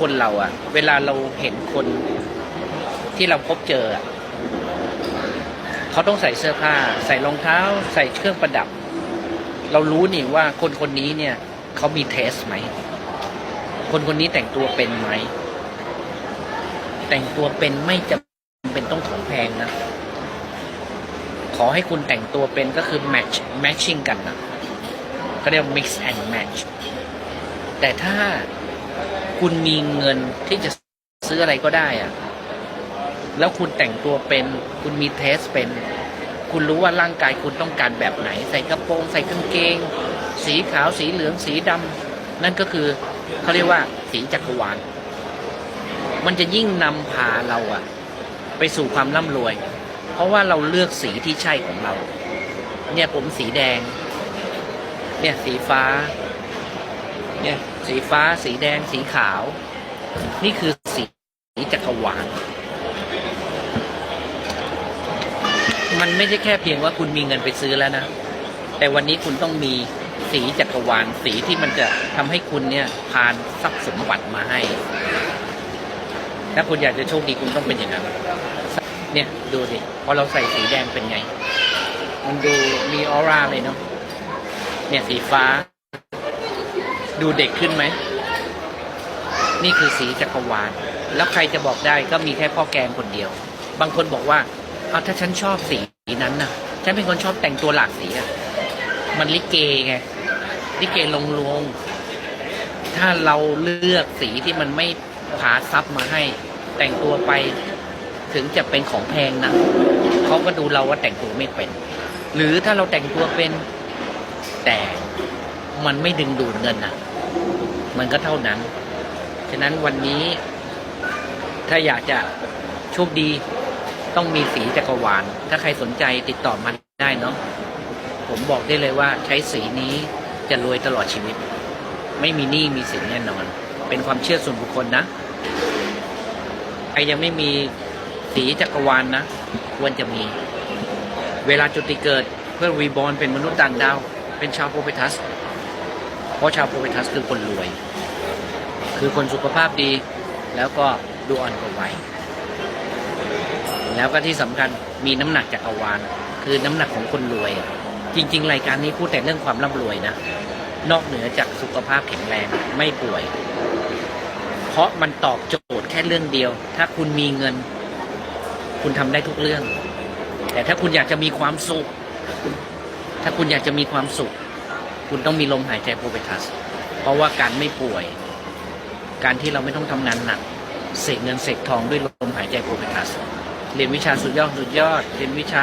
คนเราอะเวลาเราเห็นคนที่เราพบเจออะเขาต้องใส่เสื้อผ้า ใส่รองเท้า ใส่เครื่องประดับ เรารู้นี่ว่าคนคนนี้เนี่ยเขามีเทสไหม คนคนนี้แต่งตัวเป็นไหม แต่งตัวเป็นไม่จำเป็นต้องของแพงนะ ขอให้คุณแต่งตัวเป็นก็คือ match matching กันนะก็เรียกว่า mix and match แต่ถ้า คุณมีเงินที่จะซื้ออะไรก็ได้อะแล้วคุณแต่งตัวเป็น คุณมีเทสเป็น คุณรู้ว่าร่างกายคุณต้องการแบบไหน ใส่กระโปรง ใส่กางเกง สีขาวสีเหลืองสีดำนั่นก็คือเขาเรียกว่าสีจักรวาล มันจะยิ่งนำพาเราอะไปสู่ความร่ำรวย เพราะว่าเราเลือกสีที่ใช่ของเรา เนี่ยผมสีแดง เนี่ยสีฟ้า เนี่ย สีฟ้า สีแดง สีขาว นี่คือสีจักรวาล มันไม่ใช่แค่เพียงว่าคุณมีเงินไปซื้อแล้วนะ แต่วันนี้คุณต้องมีสีจักรวาล สีที่มันจะทำให้คุณเนี่ยพานทรัพย์สมบัติมาให้ ถ้าคุณอยากจะโชคดีคุณต้องเป็นอย่างนั้น เนี่ยดูดิพอเราใส่สีแดงเป็นไง มันดูมีออร่าเลยเนาะ เนี่ยสีฟ้า ดูเด็กขึ้นไหม นี่คือสีจักรวาล แล้วใครจะบอกได้ก็มีแค่พ่อแกงคนเดียว บางคนบอกว่า เอาถ้าฉันชอบสีนั้นนะฉันเป็นคนชอบแต่งตัวหลากสีอะมันลิเกไง ลิเกลงลง ถ้าเราเลือกสีที่มันไม่ผาซับมาให้ แต่งตัวไป ถึงจะเป็นของแพงนะเขาก็ดูเราว่าแต่งตัวไม่เป็น หรือถ้าเราแต่งตัวเป็นแต่มันไม่ดึงดูดเงินนะ มันก็เท่านั้น ฉะนั้นวันนี้ถ้าอยากจะโชคดีต้องมีสีจักรวาล ถ้าใครสนใจติดต่อมาได้เนาะ ผมบอกได้เลยว่าใช้สีนี้จะรวยตลอดชีวิต ไม่มีหนี้มีสินแน่นอน เป็นความเชื่อส่วนบุคคลนะ ใครยังไม่มีสีจักรวาลนะควรจะมี เวลาจุติเกิดเพื่อรีบอนเป็นมนุษย์ต่างดาว เป็นชาวโพเปทัส เพราะชาวโพเปทัสคือคนรวย คือคนสุขภาพดี แล้วก็ดูอ่อนกว่าวัยแล้วก็ที่สำคัญมีน้ำหนักจักรวาลคือน้ำหนักของคนรวยอะจริง ๆ รายการนี้พูดแต่เรื่องความร่ำรวยนะ นอกเหนือจากสุขภาพแข็งแรงไม่ป่วย เพราะมันตอบโจทย์แค่เรื่องเดียว ถ้าคุณมีเงิน คุณทำได้ทุกเรื่อง แต่ถ้าคุณอยากจะมีความสุข ถ้าคุณอยากจะมีความสุข คุณต้องมีลมหายใจโปรเบทัส เพราะว่าการไม่ป่วย การที่เราไม่ต้องทำงานหนัก เสกเงินเสกทองด้วยลมหายใจโปรเบทัส เรียนวิชาสุดยอดสุดยอด เรียนวิชา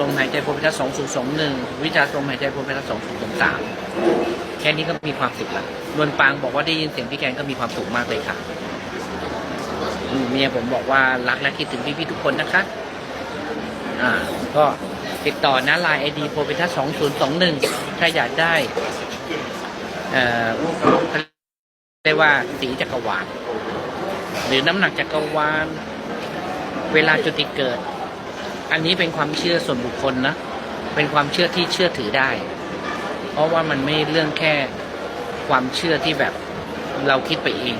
ลมหายใจโปรเบทัสสองศูนย์สองหนึ่งวิชาลมหายใจโปรเบทัสสองศูนย์สองสามแค่นี้ก็มีความสุขละนวลปางบอกว่าได้ยินเสียงพี่แกงก็มีความสุขมากเลยค่ะเมียผมบอกว่ารักและคิดถึงพี่ๆทุกคนนะคะ อ่า ก็ ติดต่อนะไลน์ไอดีโปรเบทัสสองศูนย์สองหนึ่งถ้าอยากได้เอ่อเรียกว่าสีจักรวาลหรือน้ำหนักจักรวาลเวลาจุติเกิด อันนี้เป็นความเชื่อส่วนบุคคลนะเป็นความเชื่อที่เชื่อถือได้ เพราะว่ามันไม่เรื่องแค่ความเชื่อที่แบบเราคิดไปเอง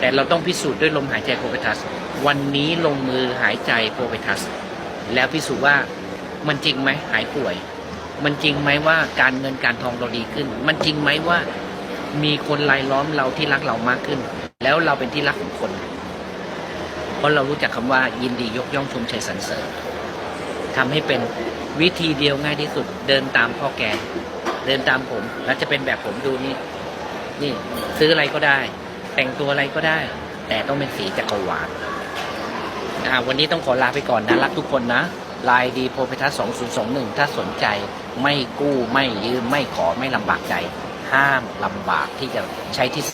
แต่เราต้องพิสูจน์ด้วยลมหายใจโพเปทัส วันนี้ลงมือหายใจโพเปทัส แล้วพิสูจน์ว่า มันจริงไหมหายป่วย มันจริงไหมว่าการเงินการทองเราดีขึ้น มันจริงไหมว่ามีคนรายล้อมเราที่รักเรามากขึ้น แล้วเราเป็นที่รักของคน เพราะเรารู้จักคำว่ายินดียกย่องชมเชยสรรเสริญทำให้เป็นวิธีเดียวง่ายที่สุด เดินตามพ่อแกเดินตามผม แล้วจะเป็นแบบผมดูนี่นี่ซื้ออะไรก็ได้ แต่งตัวอะไรก็ได้ แต่ต้องเป็นสีจักรวาลวันนี้ต้องขอลาไปก่อนนะรักทุกคนนะ ลายดีโพเพทัส2021 ถ้าสนใจไม่กู้ไม่ยืมไม่ขอไม่ลำบากใจ ห้ามลำบากที่จะใช้ที่